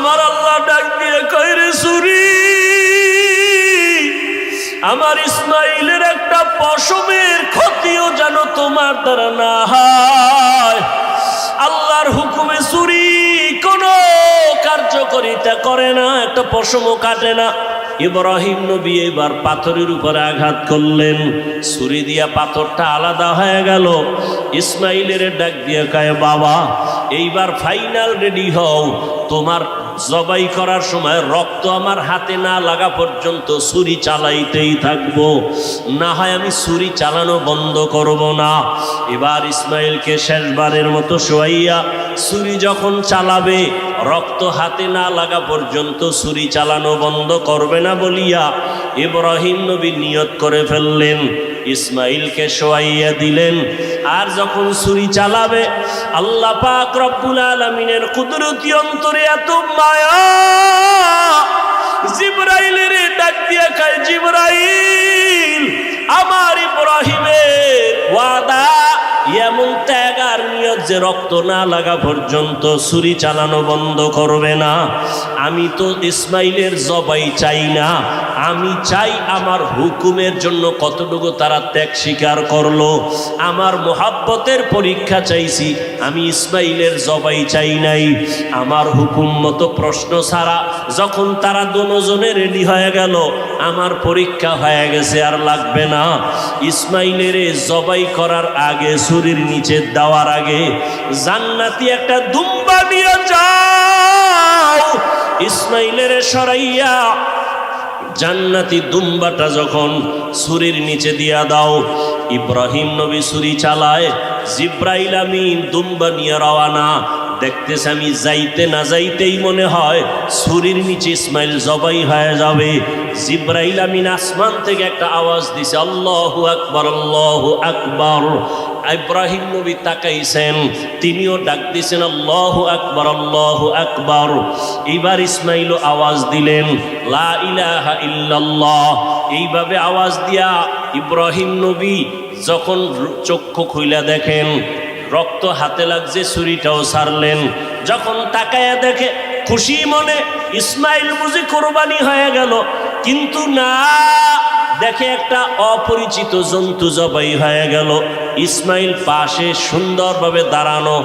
আমার আল্লাহ ডাক দিয়ে কইরে সুরি? আমার ইসমাইলের একটা পশমের ক্ষতিও যেন তোমার দ্বারা না হয়। আল্লাহর হুকুমে চুরি কোনো কার্যকরিতা করে না, একটা পশমও কাটে না। ইব্রাহিম নবী এবার পাথরের উপরে আঘাত করলেন। ছুরি দিয়া পাথরটা আলাদা হয়ে গেল। ইসমাইলের ডাক দিয়ে কায়, বাবা, এইবার ফাইনাল রেডি হও। তোমার জবাই করার সময় রক্ত আমার হাতে না লাগা পর্যন্ত ছুরি চালাইতেই থাকব। না হয় আমি ছুরি চালানো বন্ধ করব না। এবার ইসমাইলকে শেষবারের মতো শোয়াইয়া ছুরি যখন চালাবে, রক্ত হাতে না লাগা পর্যন্ত ছুরি চালানো বন্ধ করবে না বলিয়া ইব্রাহিম নবী নিয়ত করে ফেললেন। ইসমাইলকে শোয়াইয়া দিলেন। আর যখন ছুরি চালাবে, আল্লাহ পাক রব্বুল আলমিনের কুদরতি অন্তরে এত মায়া। জিব্রাইলের ডাক দিয়া খায় জিব্রাইল, আমার ইব্রাহিমের ওয়াদা এমন ত্যাগ আর নিয়ত যে রক্ত না লাগা পর্যন্ত ছুরি চালানো বন্ধ করবে না। আমি তো ইসমাইলের জবাই চাই না। আমি চাই আমার হুকুমের জন্য কতটুকু তারা ত্যাগ স্বীকার করল। আমার মোহাব্বতের পরীক্ষা চাইছি, আমি ইসমাইলের জবাই চাই নাই। আমার হুকুম মতো প্রশ্ন ছাড়া যখন তারা দুজনে রেডি হয়ে গেল, আমার পরীক্ষা হয়ে গেছে আর লাগবে না। ইসমাইলের জবাই করার আগে ছুরির নিচে দেওয়ার আগে জান্নাতি একটা দুম্বা নিয়ে যাও। ইসমাইলের সরাইয়া জান্নাতি দুম্বাটা যখন ছুরির নিচে দিয়া দাও, ইব্রাহিম নবী ছুরি চালায়, জিব্রাইল আমিন দুম্বা নিয়ে রওয়ানা দেখতেছে আমি, যাইতে না যাইতেই মনে হয় ছুরির নিচে ইসমাইল জবাই হয়ে যাবে। জিব্রাইল আমিন আসমান থেকে একটা আওয়াজ দিছে, আল্লাহ আকবর আল্লাহ আকবর। ইব্রাহিম নবী তাকাইছেন, তিনিও ডাক দিছেন, আল্লাহ আকবর আল্লাহ আকবর। এইবার ইসমাইলও আওয়াজ দিলেন, লা ইলাহা ইল্লাল্লাহ। এইভাবে আওয়াজ দিয়া ইব্রাহিম নবী যখন চক্ষু খুইলা দেখেন রক্ত হাতে লাগছে, ছুরিটাও সারলেন। যখন তাকায়া দেখে খুশি মনে ইসমাইল বুঝি কোরবানি হয়ে গেল। কিন্তু না, দেখে একটা অপরিচিত জন্তু জবাই হয়ে গেল। ইসমাইল পাশে সুন্দরভাবে দাঁড়ানো।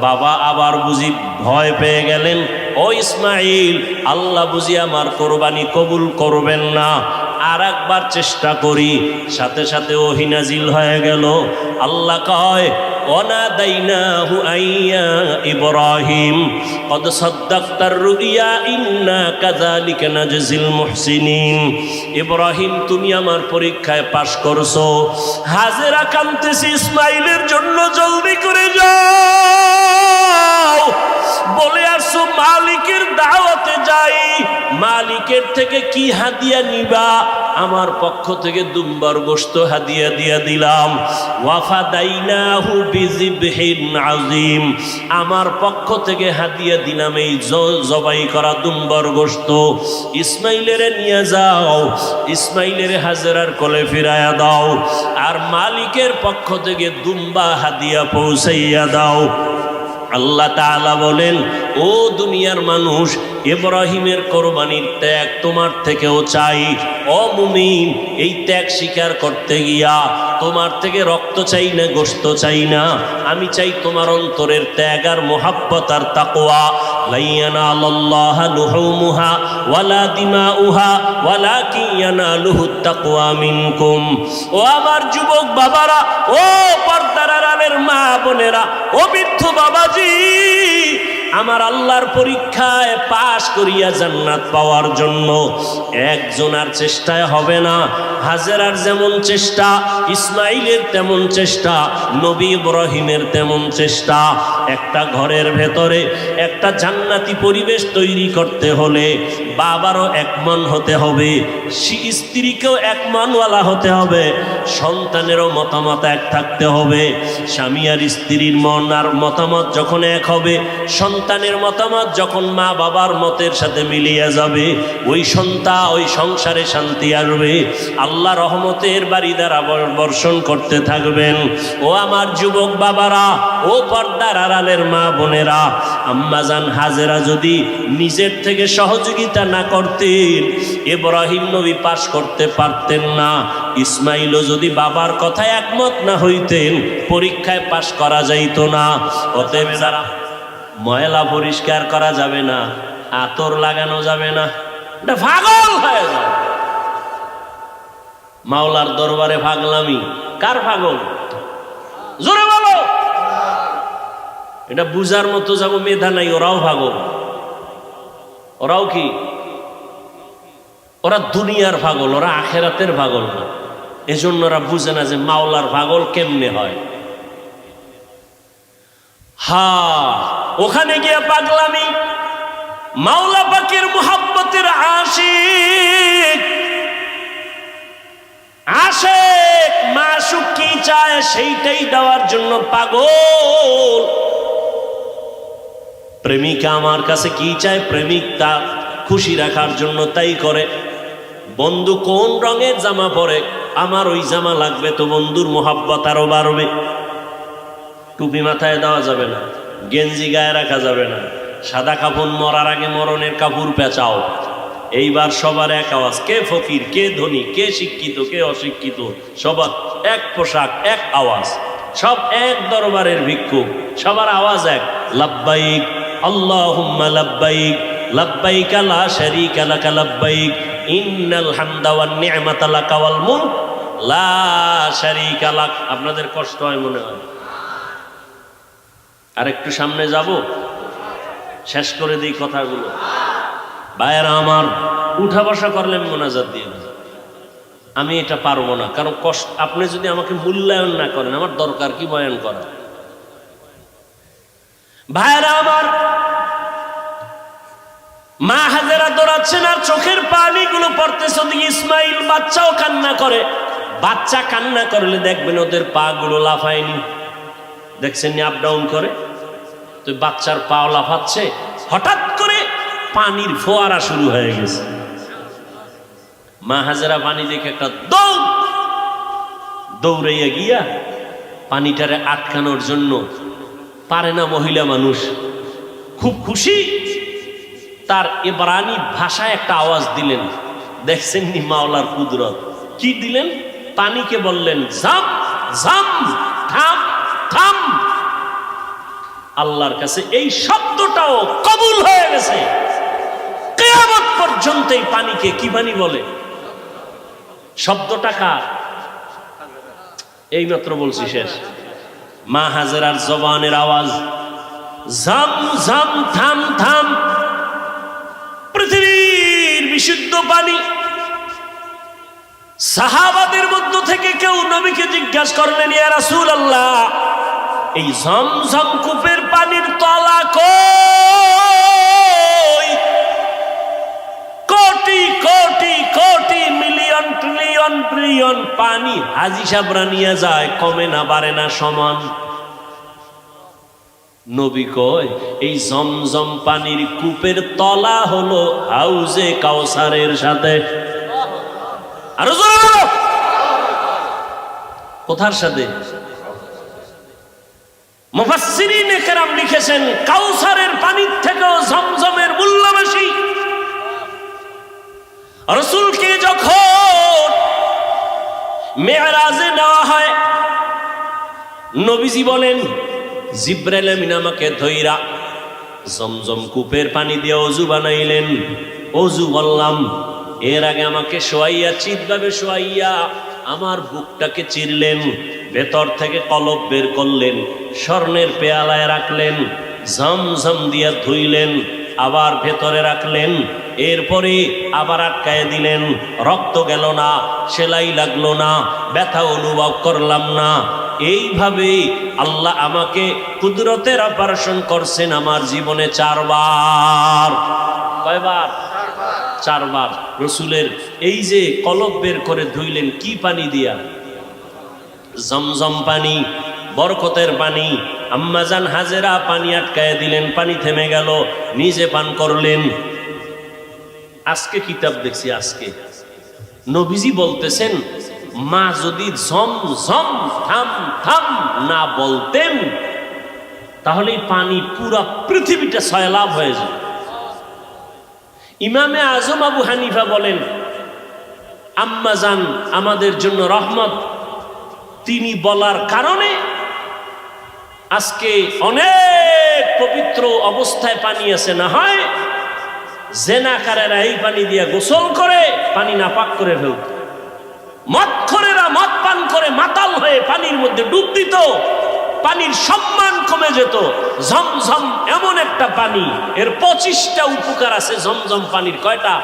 বাবা আবার বুঝি ভয় পেয়ে গেলেন, ও ইসমাইল, আল্লাহ বুঝি আমার কোরবানি কবুল করবেন না। আর একবার চেষ্টা করি। সাথে সাথে ওহিনাজিল হয়ে গেল। আল্লাহ কয় وناديناه أن يا إبراهيم قد صدقت الرؤيا إنا كذلك نجزي المحسنين ইব্রাহিম তুমি আমার পরীক্ষায় পাশ করছো হাজেরা কান্তেছি ইসমাইলের জন্য জলদি করে যাও বলে আসছো মালিকের দাওয়াতে যাই মালিকের থেকে কি হাদিয়া নিবা আমার পক্ষ থেকে দুম্বার গোস্ত হাদিয়া দিয়া দিলাম। ওয়াফা দাইনাহু বিজিবহিন আজিম আমার পক্ষ থেকে হাদিয়া দিলাম এই জবাই করা দুম্বার গোস্ত ইসমাইলের নিয়ে যাও। ইসমাইলের হাজারার কোলে ফিরায়া দাও। আর মালিকের পক্ষ থেকে দুম্বা হাদিয়া পৌঁছাইয়া দাও। আল্লাহ তাআলা বলেন, ও দুনিয়ার মানুষ, ইব্রাহিমের কোরবানির ত্যাগ তোমার থেকেও চাই। ও মুমিন, এই ত্যাগ স্বীকার করতে গিয়া তোমার থেকে রক্ত চাই না গোস্ত চাই না। আমি চাই তোমার অন্তরের ত্যাগ আর মোহাব্বত আর তাকোয়া লাইয়ানা আল্লাহ লুহুমুহা ওয়ালা দিমাউহা ওয়ালা কিয়ানা লুহু তাকওয়া মিনকুম। ও আমার যুবক বাবারা, ও আমার আল্লাহর পরীক্ষায় পাশ করিয়া জান্নাত পাওয়ার জন্য একজনার চেষ্টায় হবে না। হাজেরার যেমন চেষ্টা, ইসমাইলের তেমন চেষ্টা, নবী ইব্রাহিমের তেমন চেষ্টা। একটা ঘরের ভেতরে একটা জান্নাতি পরিবেশ তৈরি করতে হলে বাবারও এক মন হতে হবে স্ত্রীকেও এক মনওয়ালা হতে হবে, সন্তানেরও মতামত এক থাকতে হবে। স্বামী আর স্ত্রীর মন আর মতামত যখন এক হবে, সন্তান সন্তানের মতামত যখন মা বাবার মতের সাথে মিলিয়ে যাবে, ওই সন্তান ওই সংসারে শান্তি আসবে। আল্লাহ রহমতের বাড়ি দ্বারা বর্ষণ করতে থাকবেন। ও আমার যুবক বাবারা, ও পর্দার আড়ালের মা বোনেরা আম্মাজান হাজেরা যদি নিজের থেকে সহযোগিতা না করতেন ইব্রাহিম নবী পাশ করতে পারতেন না। ইসমাইলও যদি বাবার কথায় একমত না হইতেন, পরীক্ষায় পাশ করা যাইত না। অতএব যারা ময়লা পরিষ্কার করা যাবে না, আতর লাগানো যাবে না। পাগল হয়ে যায় মাওলার দরবারে ভাগলামি কার পাগল? জোরে বলো। এটা বুঝার মতো যাব মেধা নাই, ওরাও পাগল। ওরাও কি? ওরা দুনিয়ার পাগল, ওরা আখেরাতের পাগল না। এজন্য ওরা বুঝে না যে মাওলার পাগল কেমনে হয়। হা ওখানে গিয়ে পাগলামি। মাওলা পাকের মোহাব্বতের আশিক। আশেক, মাসুক কি চায় সেইটাই দেওয়ার জন্য পাগল। প্রেমিকা আমার কাছে কি চায়? প্রেমিক তা খুশি রাখার জন্য তাই করে। বন্ধু কোন রঙের জামা পরে? আমার ওই জামা লাগবে তো বন্ধুর মোহাব্বত আরও বাড়বে। টুপি মাথায় দেওয়া যাবে না। গেঞ্জি গায়ে রাখা যাবে না। সাদা কাপড় মরার আগে মরণের কাপড় পেঁচাও। এইবার সবার এক আওয়াজ, কে ফকির, কে ধনী, কে শিক্ষিত, কে অশিক্ষিত? সবার এক পোশাক, এক আওয়াজ। সব এক দরবারের ভিক্ষুক, সবার আওয়াজ এক, লাব্বাইক, আল্লাহুম্মা লাব্বাইক লাব্বাইক লা শারীকা লাকা লাব্বাইক, ইন্নাল হামদা ওয়ান নি'মাতা লাকা ওয়াল মুলক, লা শারীকা লাক। আপনাদের কষ্ট হয় মনে হয়? আর একটু সামনে যাব। শেষ করে দিই কথাগুলো। ভাইয়েরা আমার, উঠা বসা করলে আমি মোনাজাত দিয়ে। দেব। আমি এটা পারব না, কারণ কষ্ট আপনি যদি আমাকে মূল্যায়ন না করেন, আমার দরকার কি বয়ান করা? ভাইয়েরা আমার, মা হাজেরা দৌড়াচ্ছেন আর চোখের পানিগুলো পড়তেছে ওদিকে ইসমাইল, বাচ্চাও কান্না করে। বাচ্চা কান্না করলে দেখবেন ওদের পা গুলো লাফায়নি। দেখছেন আপ ডাউন করে? তো বাচ্চার পাও লাফাচ্ছে, হঠাৎ করে পানির ফোয়ারা শুরু হয়ে গেছে। মা হাজারা পানি দেখে একটা দৌড় দৌড়াইয়া গিয়া পানিটারে আটকানোর জন্য পারে না মহিলা মানুষ। খুব খুশি তার এবারানি ভাষায় একটা আওয়াজ দিলেন, দেখছেন নি মাওলার কুদরত? কি দিলেন? পানিকে বললেন জাম জাম থাম থাম আল্লাহর কাছে এই শব্দটাও কবুল হয়ে গেছে। কেয়ামত পর্যন্ত এই পানিকে কি পানি বলে? শব্দটা কার? এই মাত্র বলছি শেষ। মা হাজারার জবানের আওয়াজ। থাম থাম পৃথিবীর বিশুদ্ধ পানি। সাহাবাদের মধ্য থেকে কেউ নবীকে জিজ্ঞাসা করলেন, ইয়া রাসূল আল্লাহ এই ঝমঝম কূপের পানির তলা crore crore crore, million, trillion trillion পানি হাজি সাবরা নিয়ে যায়, কমে না, বাড়ে না, সমান। নবী কয়, এই জমজম পানির কূপের তলা হলো হাউজে কাউসারের সাথে। কোথার সাথে? মুফাসসিরিন কেরাম লিখেছেন, কাউসারের পানির থেকেও জমজমের মূল্য বেশি রসুলকে যখন মেয়ারাজে নেওয়া হয়, নবীজি বলেন, জিব্রাইল আমিন আমাকে ধইরা জমজম কূপের পানি দিয়ে অজু বানাইলেন। অজু বললাম, এর আগে আমাকে শোয়াইয়া চিৎভাবে শোয়াইয়া আমার বুকটাকে চিরলেন। ভেতর থেকে কলব বের করলেন, স্বর্ণের পেয়ালায় রাখলেন, ঝমঝম দিয়া ধুইলেন, আবার ভেতরে রাখলেন, এরপরে আবার আটকায় দিলেন, রক্ত গেল না, সেলাই লাগল না, ব্যথা অনুভব করলাম না। এইভাবে আল্লাহ আমাকে কুদরতের অপারেশন করছেন আমার জীবনে চারবার। কয়বার? চারবার। রসুলের এই যে কলব বের করে ধুইলেন, কি পানি দিয়া? জমজম পানি, বরকতের পানি। আম্মাজান হাজেরা পানি আটকায় দিলেন, পানি থেমে গেল, নিজে পান করলেন। আজকে কিতাব দেখছি, আজকে। নবীজি বলতেছেন, মা যদি ঝম ঝম থাম থাম না বলতেন তাহলে পানি পুরা পৃথিবীটা সয়লাভ হয়ে যায় ইমামে আজম আবু হানিফা বলেন আম্মাজান আমাদের জন্য রহমত তিনি বলার কারণে আজকে অনেক পবিত্র অবস্থায় পানি আছে, না হয় জেনাকারেরা এই পানি দিয়ে গোসল করে, পানি নাপাক করে ফেলত। মদখরেরা মদ পান করে মাতাল হয়ে পানির মধ্যে ডুব দিত, পানির সম্মান কমে যেত। ঝমঝম এমন একটা পানি, এর পঁচিশটা উপকার আছে, ঝমঝম পানির কয়টা?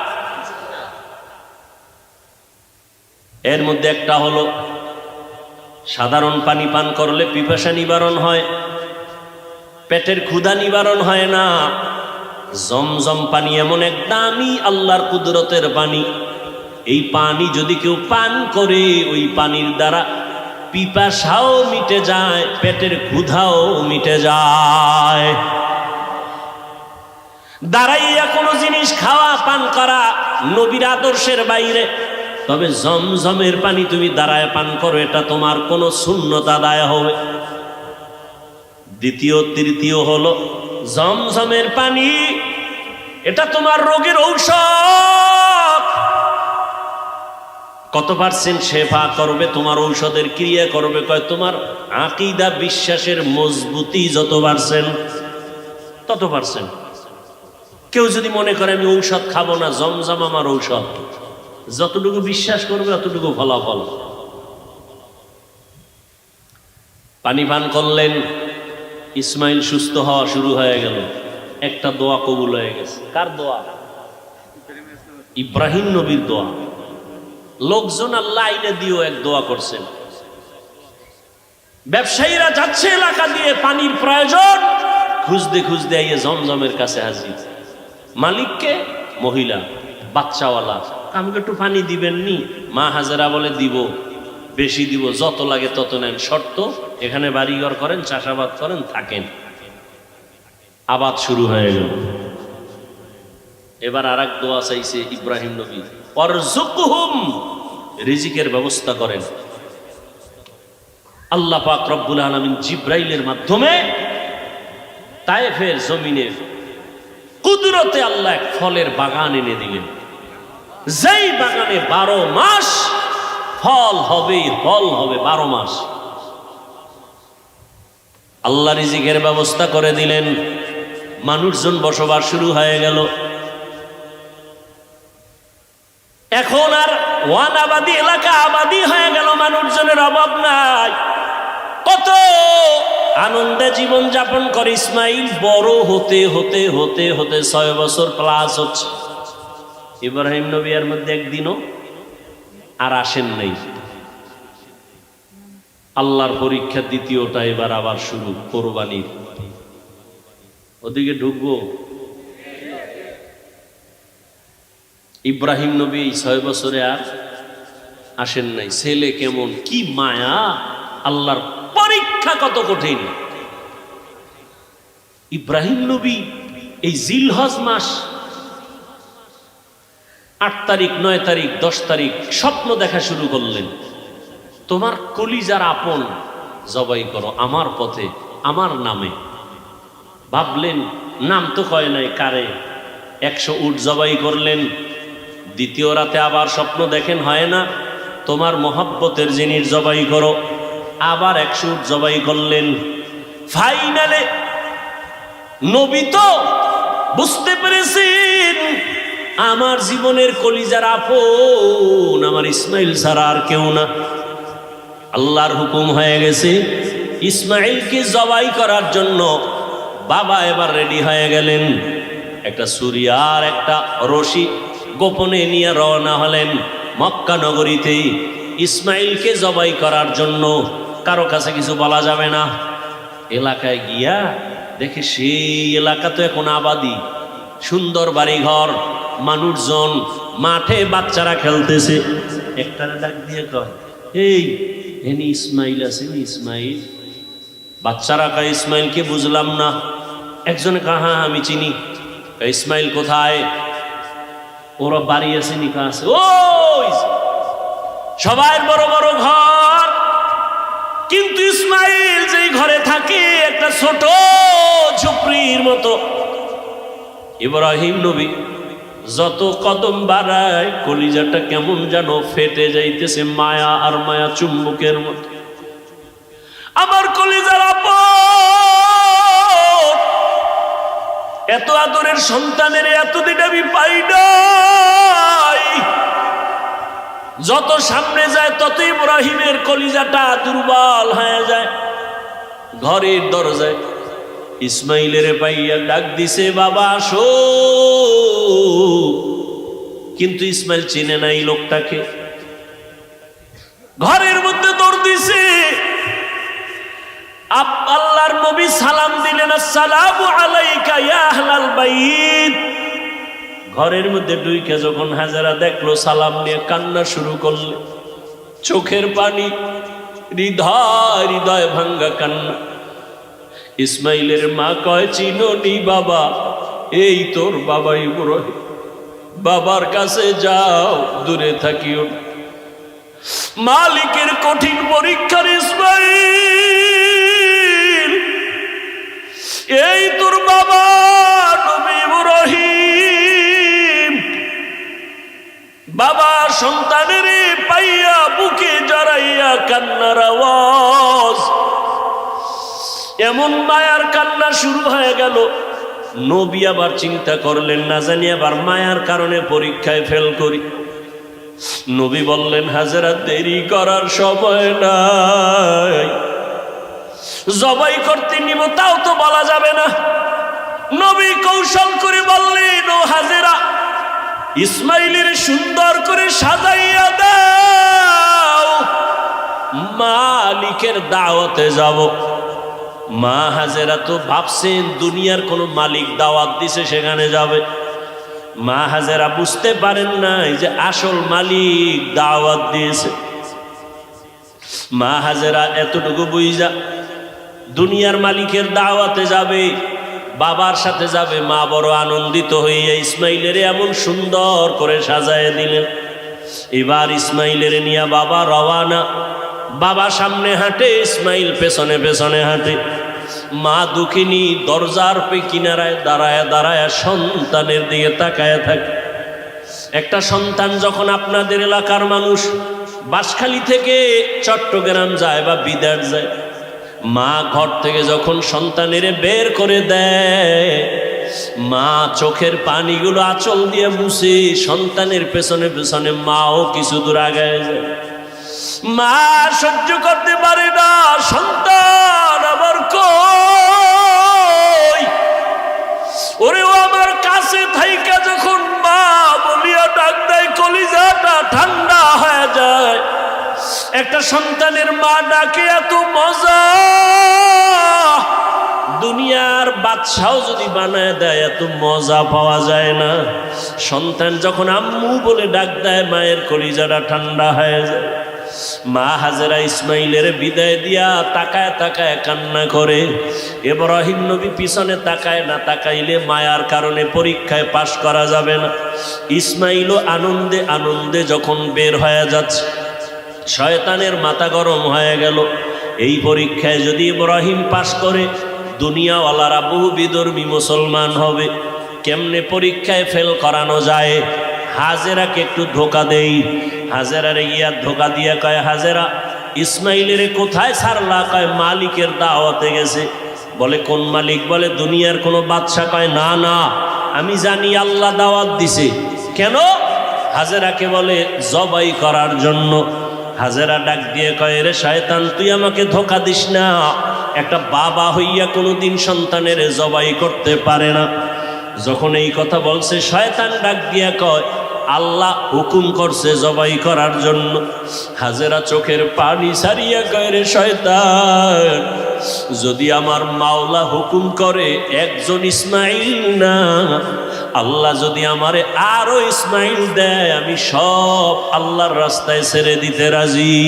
এর মধ্যে একটা হলো সাধারণ পানি পান করলে পিপাসা নিবারণ হয়, পেটের ক্ষুধা নিবারণ হয় না। জমজম পানি এমন এক দামি আল্লাহর কুদরতের পানি। এই পানি যদি কেউ পান করে, ওই পানির দ্বারা পিপাসাও মিটে যায়, পেটের ক্ষুধাও মিটে যায়। দাঁড়াইয়া কোনো জিনিস খাওয়া, পান করা নবীর আদর্শের বাইরে তবে জমজমের পানি তুমি দাঁড়ায় পান করো, এটা তোমার কোনো শূন্যতা দায় হবে। দ্বিতীয়, তৃতীয় হলো জমজমের পানি, এটা তোমার রোগের ঔষধ। কত পার্সেন্ট সেবা করবে, তোমার ঔষধের ক্রিয়া করবে, কয় তোমার আকিদা বিশ্বাসের মজবুতি যত পার্সেন্ট, তত পার্সেন্ট। কেউ যদি মনে করে আমি ঔষধ খাব না, জমজম আমার ঔষধ। যতটুকু বিশ্বাস করবে, অতটুকু ফলাফল। পানি পান করলেন, ইসমাইল সুস্থ হওয়া শুরু হয়ে গেল। একটা দোয়া কবুল হয়ে গেছে। কার দোয়া? ইব্রাহিম নবীর দোয়া। লোকজন আল্লাহ আইনে দিয়েও এক দোয়া করছেন। ব্যবসায়ীরা যাচ্ছে এলাকা দিয়ে পানির প্রয়োজন। খুঁজতে খুঁজতে আইয়ে জমজমের কাছে হাজির। মালিককে, মহিলা, বাচ্চাওয়ালা। আমাকে একটু পানি দিবেন নি মা হাজারা বলে, দিব, বেশি দিব, যত লাগে তত নেন। শর্ত, এখানে বাড়িঘর করেন, চাষাবাদ করেন, থাকেন। আবাদ শুরু হয়ে গেল। এবার আর এক দোয়া চাইছে ইব্রাহিম নবী। অরজুকুহুম রিজিকের ব্যবস্থা করেন। আল্লাহ পাক রব্বুল আলমিন জিব্রাইলের মাধ্যমে তায়েফের জমিনের কুদরতে আল্লাহ এক ফলের বাগান এনে দিলেন। যেই বাগানে বারো মাস, ফল হবেই ফল হবে বারো মাস। আল্লাহ রিজিকের ব্যবস্থা করে দিলেন। মানুষজন বসবাস শুরু হয়ে গেল। এখন আর ওয়ান আবাদি, এলাকা আবাদি হয়ে গেল, মানুষজনের অভাব নাই। কত আনন্দে জীবন যাপন করে ইসমাইল, বড় হতে হতে হতে হতে ছয় বছর প্লাস হচ্ছে। ইব্রাহিম নবিয়ার মধ্যে একদিনও আর আসেন নাই। আল্লাহর পরীক্ষা দ্বিতীয়টা এবার আবার শুরু, কোরবানির। ওদিকে ঢুকবো। ইব্রাহিম নবী এই ছয় বছরে আর আসেন নাই। ছেলে কেমন, কি মায়া, আল্লাহর পরীক্ষা কত কঠিন। ইব্রাহিম নবী এই জিলহজ মাস আট তারিখ, নয় তারিখ, দশ তারিখ স্বপ্ন দেখা শুরু করলেন। তোমার কলিজার আপন, জবাই করো, আমার পথে, আমার নামে। ভাবলেন, নাম তো কয় নাই, কারে? একশো উট জবাই করলেন। দ্বিতীয় রাতে আবার স্বপ্ন দেখেন, হয় না? তোমার মহাব্বতের জিনিস জবাই করো। আবার একশো উট জবাই করলেন। ফাইনালে, নবী তো বুঝতে পেরেছেন আমার জীবনের কলিজার আপন, আমার ইসমাইল ছাড়া আর কেউ না। আল্লাহর হুকুম হয়ে গেছে, ইসমাইলকে জবাই করার জন্য বাবা এবার রেডি হয়ে গেলেন। একটা ছুরি আর একটা রশি গোপনে নিয়ে রওনা হলেন মক্কা নগরীতে ইসমাইলকে জবাই করার জন্য। কারও কাছে কিছু বলা যাবে না। এলাকায় গিয়া দেখে সেই এলাকা তো এখন আবাদি। সুন্দর বাড়িঘর, মানুষজন, মাঠে বাচ্চারা খেলতেছে। একটা ডাক দিয়ে কয়, এই, এনি ইসমাইল আছে ইসমাইল? বাচ্চারা কা ইসমাইলকে বুঝলাম না। একজন কা হ্যাঁ আমি চিনি। ইসমাইল কোথায়? ওরা বাড়ি আছে, নিকা আছে। ওই সবাই বড় বড় ঘর। কিন্তু ইসমাইল যেই ঘরে থাকে, একটা ছোট ঝুপড়ির মতো ইব্রাহিম নবী, যত কদম বাড়ায়, কলিজাটা কেমন যেন ফেটে যাইতেছে মায়া আর মায়া চুম্বকের মতো। আমার কলিজার আপন। এত আদরের সন্তানের এতদিন আমি পাই নাই। যত সামনে যায়, তত ইব্রাহিমের কলিজাটা দুর্বল হয়ে যায়, ঘরের দরজায় ইসমাইলের পাইয়া ডাক দিছে, বাবা, আসো। কিন্তু ইসমাইল চিনে নাই লোকটাকে। ঘরের মধ্যে দৌড় দিছে। আল্লাহর নবী সালাম দিলেন, আসসালামু আলাইকা ইয়া আহলাল বাইত। ঘরের মধ্যে ডুইকে যখন হাজারা দেখল, সালাম নিয়ে কান্না শুরু করলে। চোখের পানি, হৃদয় হৃদয় ভাঙ্গা কান্না। ইসমাইলের মা কয়, চিনি বাবা, এই তোর বাবা ইব্রাহিম। বাবার কাছে যাও, দূরে থাকিও মালিকের কঠিন পরীক্ষার ইসমাইল, এই তোর বাবা নবী ইব্রাহিম। বাবা সন্তানের পাইয়া বুকে জড়াইয়া কান্নার আওয়াজ এমন মায়ার কান্না শুরু হয়ে গেল। নবী আবার চিন্তা করলেন, না জানি আবার মায়ার কারণে পরীক্ষায় ফেল করি। নবী বললেন, হাজারা, দেরি করার সময় নাই। জবাই করতে নিব, তাও তো বলা যাবে না। নবী কৌশল করে বললেন, ও হাজেরা, ইসমাইলের সুন্দর করে সাজাইয়া দাও। মালিকের দাওয়াতে যাব। মা হাজেরা তো ভাবছেন দুনিয়ার কোনো মালিক দাওয়াত দিছে, সেখানে যাবে। মা হাজেরা বুঝতে পারেন নাই যে আসল মালিক দাওয়াত দিয়েছে। মা হাজেরা এতটুকু বুঝা, দুনিয়ার মালিকের দাওয়াতে যাবে, বাবার সাথে যাবে, মা বড় আনন্দিত হইয়া ইসমাইলের এমন সুন্দর করে সাজায় দিলেন। এবার ইসমাইলের নিয়ে বাবা রওয়ানা, বাবা সামনে হাঁটে, ইসমাইল পেছনে পেছনে হাঁটে। মা দুঃখিনী দরজার পে কিনারায় দাঁড়ায় দাঁড়ায় সন্তানের দিকে তাকায় থাকে। একটা সন্তান যখন আপনাদের এলাকার মানুষ বাঁশখালী থেকে চট্টগ্রাম যায় বা বিদার যায়, মা ঘর থেকে যখন সন্তানের বের করে দেয়, মা চোখের পানিগুলো আঁচল দিয়ে মুছে সন্তানের পেছনে পেছনে মাও কিছু দূর আগায় যায়। মা সহ্য করতে পারে না, সন্তান! কই? ওরে আমার কাছে থাইকা যখন মা বলিয়া ডাক দেয়, কলিজাটা ঠান্ডা হয়ে যায়। একটা সন্তানের মা ডাকে, এত মজা। দুনিয়ার বাদশাও যদি বানায় দেয়, এত মজা পাওয়া যায় না। সন্তান যখন আম্মু বলে ডাক দেয়, মায়ের কলিজাটা ঠান্ডা হয়ে যায়। মা হাজেরা ইসমাইলের বিদায় দিয়া তাকায় তাকায় কান্না করে। এব্রাহিম নবী পিছনে তাকায় না তাকাইলে মায়ার কারণে পরীক্ষায় পাশ করা যাবে না। ইসমাইলও আনন্দে আনন্দে যখন বের হয়ে যাচ্ছে, শয়তানের মাথা গরম হয়ে গেল। এই পরীক্ষায় যদি ইব্রাহিম পাশ করে, দুনিয়াওয়ালারা বহু বিধর্মী মুসলমান হবে। কেমনে পরীক্ষায় ফেল করানো যায়? হাজেরাকে একটু ধোকা দেই। হাজেরারে গিয়া ধোকা দিয়া কয়, হাজেরা, ইসমাইলের কোথায় সারলা কয় মালিকের দাওয়াতে গেছে? বলে, কোন মালিক? বলে, দুনিয়ার কোনো বাদশা কয়, না না, আমি জানি আল্লাহ দাওয়াত দিছে। কেন? হাজেরাকে বলে, জবাই করার জন্য। হাজেরা ডাক দিয়ে কয় রে শয়তান, তুই আমাকে ধোকা দিস না। একটা বাবা হইয়া কোনোদিন সন্তানের জবাই করতে পারে না। যখন এই কথা বলছে, শয়তান ডাক দিয়া কয় আল্লাহ হুকুম করছে জবাই করার জন্য। হাজেরা চোখের পানি সারিয়া কয়, রে শয়তান, যদি আমার মাওলা হুকুম করে একজন ইসমাইল না, আল্লাহ যদি আমারে আরও ইসমাইল দেয়, আমি সব আল্লাহর রাস্তায় ছেড়ে দিতে রাজি।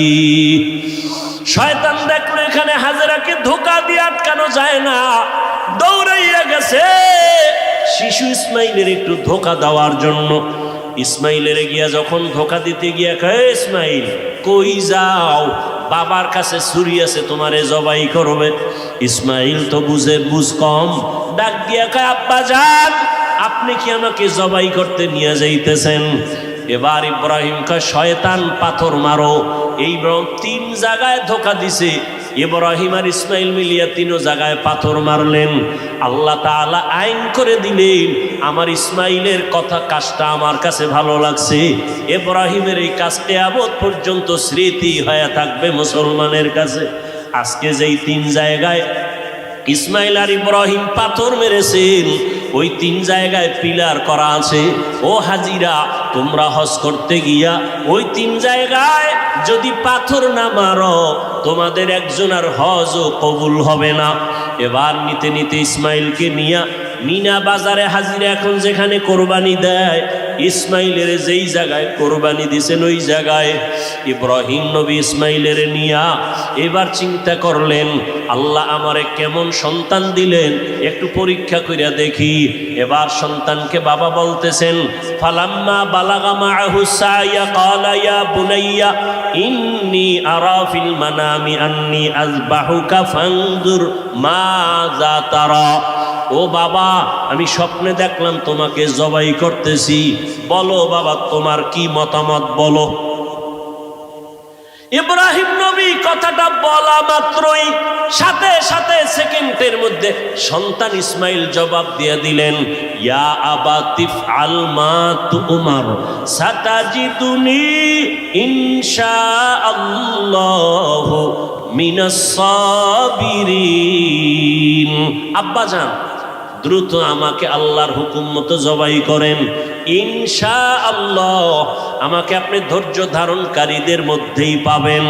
শয়তান দেখল এখানে হাজেরাকে ধোকা দিয়ে আটকানো যায় না, দৌড়াইয়া গেছে। শিশু ইসমাইলের একটু ধোকা দেওয়ার জন্য ইসমাইলের গিয়া যখন ধোকা দিতে গিয়া কয়ে ইসমাইল, কই যাও? বাবার কাছে ছুরি আছে, তোমারে জবাই করবে। ইসমাইল তো বুঝে, বুঝ কম। ডাক দিয়া কয়, আব্বা যান, আপনি কি আমাকে জবাই করতে নিয়ে যাইতেছেন? এবার ইব্রাহিম কয়, শয়তান পাথর মারো। এই তিন জায়গায় ধোকা দিছে। ইব্রাহিম আর ইসমাইল মিলিয়া তিনও জায়গায় পাথর মারলেন। আল্লাহ তাআলা আইন করে দিলেন, আমার ইসমাইলের কথা কাজটা আমার কাছে ভালো লাগছে। ইব্রাহিমের এই কাজটা আবদ পর্যন্ত স্মৃতি হয়ে থাকবে মুসলমানের কাছে। আজকে যেই তিন জায়গায় ইসমাইল আর ইব্রাহিম পাথর মেরেছেন, ওই তিন জায়গায় পিলার করা আছে। ও হাজিরা তোমরা হজ করতে গিয়া ওই তিন জায়গায় যদি পাথর না মারো, তোমাদের একজন আর হজ ও কবুল হবে না। এবার নিতে নিতে ইসমাইলকে নিয়া মিনা বাজারে হাজিরা এখন যেখানে কোরবানি দেয় ইসমাইলের যেই জায়গায় কোরবানি দিছেন, ওই জায়গায় ইব্রাহিম নবী ইসমাইলের নিয়া এবার চিন্তা করলেন, আল্লাহ আমারে কেমন সন্তান দিলেন, একটু পরীক্ষা করিয়া দেখি। এবার সন্তানকে বাবা বলতেছেন, ফালাম্মা বালাগা মাআহু সাইয়া ক্বালা ইয়া বুনাইয়া, ইন্নী আরা ফিল মানামি আন্নী আযবাহুকা ফানজুর মাযা তারা। ও বাবা, আমি স্বপ্নে দেখলাম তোমাকে জবাই করতেছি। বলো বাবা, তোমার কি মতামত বলো? ইব্রাহিম নবী কথাটা বলা মাত্রই সাথে সাথে সেকেন্ডের মধ্যে সন্তান ইসমাইল জবাব দিয়ে দিলেন, ইয়া আবা তিফ আল মা তুমার, সাতাজিদুনি ইনশা আল্লাহ মিনাস আব্বা যান দ্রুত আমাকে আল্লাহর হুকুম মতো জবাই করেন। ইনশা আল্লাহ আমাকে আপনি ধৈর্য ধারণকারীদের মধ্যেই পাবেন।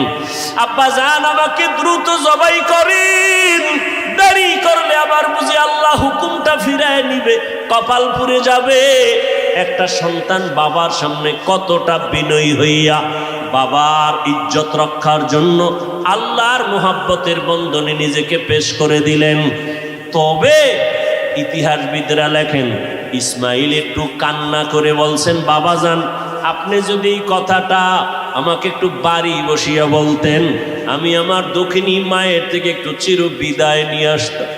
আব্বা যান, আমাকে দ্রুত জবাই করেন। দেরি করলে আবার বুঝি আল্লাহ হুকুমটা ফিরায় নিবে, কপাল পুড়ে যাবে। একটা সন্তান বাবার সামনে কতটা বিনয়ী হইয়া বাবার ইজ্জত রক্ষার জন্য আল্লাহর মোহাব্বতের বন্ধনে নিজেকে পেশ করে দিলেন। তবে ইতিহাসবিদরা লেখেন, ইসমাইল একটু কান্না করে বলছেন, বাবা যান আপনি যদি এই কথাটা আমাকে একটু বাড়ি বসিয়া বলতেন, আমি আমার দক্ষিণী মায়ের থেকে একটু চির বিদায় নিয়ে আসতাম।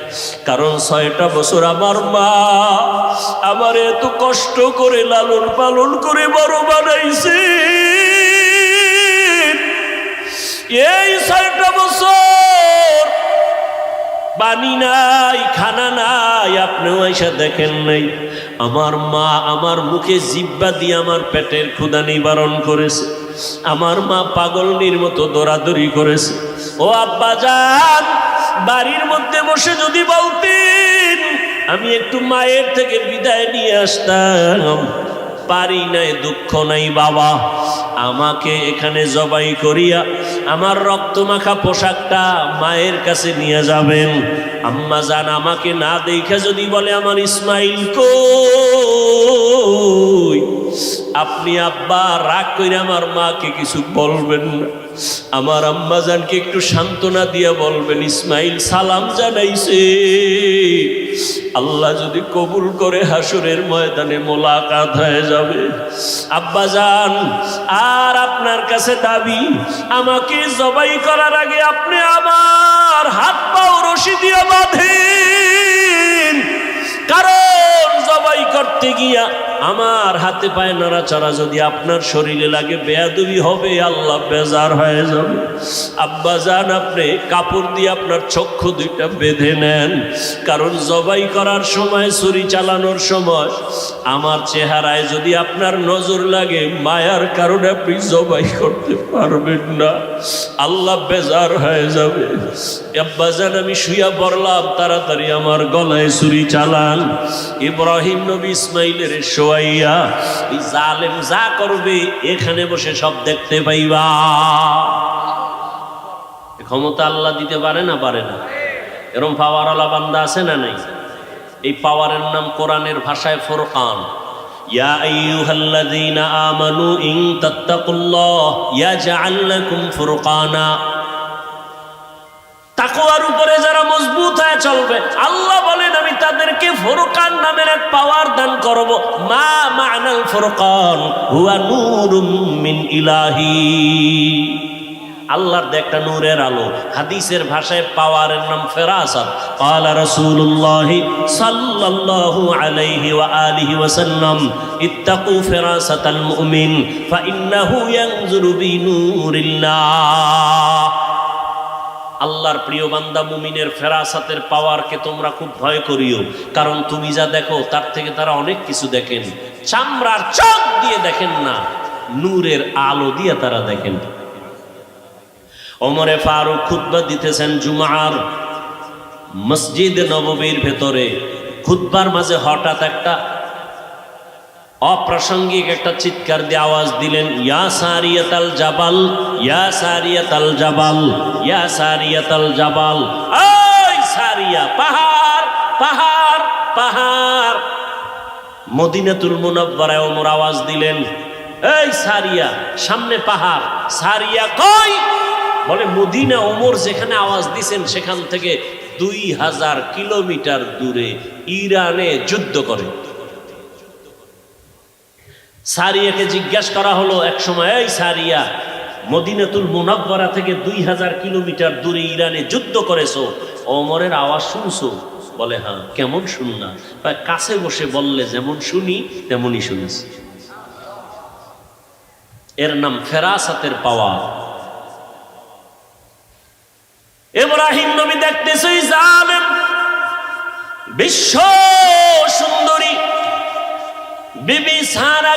কারণ ছয়টা বছর আমার মা আমার এত কষ্ট করে লালন পালন করে বড় বানাইছে। এই ছয়টা বছর পানি নাই, খানা নাই, আপনিও এসে দেখেন নাই। আমার মা আমার মুখে জিব্বা দিয়ে আমার পেটের ক্ষুদা নিবারণ করেছে। আমার মা পাগলনির মতো দৌড়াদৌড়ি করেছে। ও আব্বা যান, বাড়ির মধ্যে বসে যদি বলতেন, আমি একটু মায়ের থেকে বিদায় নিয়ে আসতাম। পারি নাই, দুঃখ নাই বাবা। আমাকে এখানে জবাই করিয়া আমার রক্তমাখা পোশাকটা মায়ের কাছে নিয়ে যাবেন। আম্মা জান আমাকে না দেখে যদি বলে আমার ইসমাইল কই? আপনি আব্বা, রাগ করে আমার মাকে কিছু বলবেন না। আমার আম্মা জানকে একটু সান্ত্বনা দিয়া বলবেন, ইসমাইল সালাম জানাইছে। আল্লাহ যদি কবুল করে হাসুরের ময়দানে মোলাকাত হয়ে যাবে। আব্বা যান আর আপনার কাছে দাবি, আমাকে জবাই করার আগে আপনি আমার হাত পাও রশি দিয়ে বাঁধেন। কারণ জবাই করতে গিয়া আমার হাতে পায়ে নাড়াচাড়া যদি আপনার শরীরে লাগে, বেয়াদবি হবে, আল্লাহ বেজার হয়ে যাবে। আব্বা যান আপনি, কাপড় দিয়ে আপনার চক্ষু দুইটা বেঁধে নেন। কারণ জবাই করার সময়, ছুরি চালানোর সময়, আমার চেহারায় যদি আপনার নজর লাগে, মায়ার কারণে আপনি জবাই করতে পারবেন না। আল্লাহ বেজার হয়ে যাবে। আব্বা যান, আমি শুয়া পড়লাম, তাড়াতাড়ি আমার গলায় ছুরি চালান। ইব্রাহিম নবী ইসমাইলের শোয়াইয়া এই জালেম যা করবে, এখানে বসে সব দেখতে পাইবা। ক্ষমতা আল্লাহ দিতে পারে না পারে না? এরম পাওয়ারওয়ালা বান্দা আছে না নাই? এই পাওয়ারের নাম কোরআনের ভাষায় ফোরকান। ইয়া যারা মজবুত হয়ে চলবে, আল্লাহ আমি তাদেরকে ফুরকান নামের এক পাওয়ার দান করব মা মানাল ফুরকান হুয়া নূরুম মিন ইলাহি আল্লাহর দে একটা নূরের আলো হাদিসের ভাষায় পাওয়ারের নাম ফেরাসাত قال رسول الله صلى الله عليه وآله وسلم اتقوا فراسة المؤمن فإنه ينظر بنور الله আল্লাহর প্রিয় বান্দা মুমিনের ফেরাসাতের পাওয়ারকে তোমরা খুব ভয় করিও। কারণ তুমি যা দেখো, তার থেকে তারা অনেক কিছু দেখেন। চামড়ার চোখ দিয়ে দেখেন না, নূরের আলো দিয়ে তারা দেখেন। অমরে ফারুক খুতবা দিতেছেন জুমার মসজিদ নববীর ভেতরে। খুতবার মাঝে হঠাৎ একটা অপ্রাসঙ্গিক একটা চিৎকার দিয়ে আওয়াজ দিলেন, ইয়া সারিয়াতাল জাবাল, ইয়া সারিয়াতাল জাবাল, ইয়া সারিয়াতাল জাবাল, ওই সারিয়া, পাহাড় পাহাড় পাহাড়। মদিনাতুল মুনাব্বারায় ওমর আওয়াজ দিলেন, এই সারিয়া, সামনে পাহাড়, সারিয়া কই? বলে, মদিনা ওমর যেখানে আওয়াজ দিছেন, সেখান থেকে দুই হাজার কিলোমিটার দূরে ইরানে যুদ্ধ করে। সারিয়াকে জিজ্ঞাসা করা হলো, এক সময়, এই সারিয়া, মদিনাতুল মুনাব্বারা থেকে দুই হাজার কিলোমিটার দূরে ইরানে যুদ্ধ করেছ? ওমরের আওয়াজ শুনছো? বলে হ্যাঁ কেমন শুননা কাছে বসে বললে, যেমন শুনি, তেমনই শুনেছি। এর নাম ফেরাসাতের পাওয়া। ইব্রাহিম নবী দেখতেছি জালেম, বিশ্ব সুন্দরী, বিবি সারা